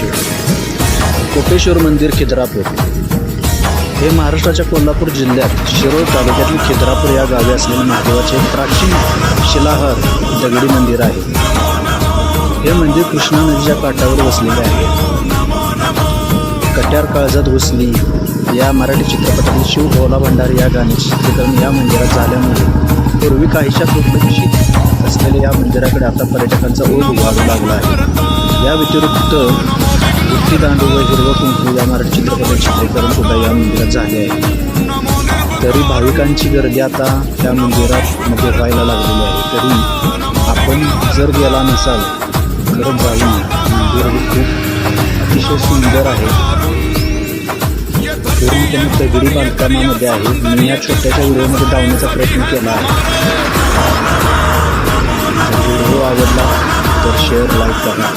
कोपेश्वर. कोपेश्वर मंदिर खिद्रापूर. हे महाराष्ट्राच्या कोल्हापूर जिल्ह्यात शिरोळ तालुक्यातील खिद्रापूर या गावी असलेले महादेवाचे प्राचीन शिलाहार दगडी मंदिर आहे. हे मंदिर कृष्णा नदीच्या काठावर वसलेले आहे. कट्यार काळजात घुसली या मराठी चित्रपटातील शिव भोला भंडारी या गाण्याचे चित्रीकरण या मंदिरात झाल्यामुळे पूर्वी काहीशा दुर्लक्षित असलेल्या या मंदिराकडे आता पर्यटकांचा ओढ वाढू लागला आहे. या व्यतिरिक्त विट्टी दांडू व हिरवं कुंकू या मराठी चित्रपटाचे चित्रीकरण सुद्धा या मंदिरात झाले आहे. तरी भाविकांची गर्दी आता त्या मंदिरात मध्ये व्हायला लागलेली आहे. तरी आपण जर गेला नसाल तर जाऊन मंदिर हे खूप अतिशय सुंदर आहे. त्यांनी दगडी बांधकामामध्ये आहे. मी या छोट्याशा व्हिडिओमध्ये धावण्याचा प्रयत्न केला आहे. व्हिडिओ आवडला तर शेअर लाईक करा.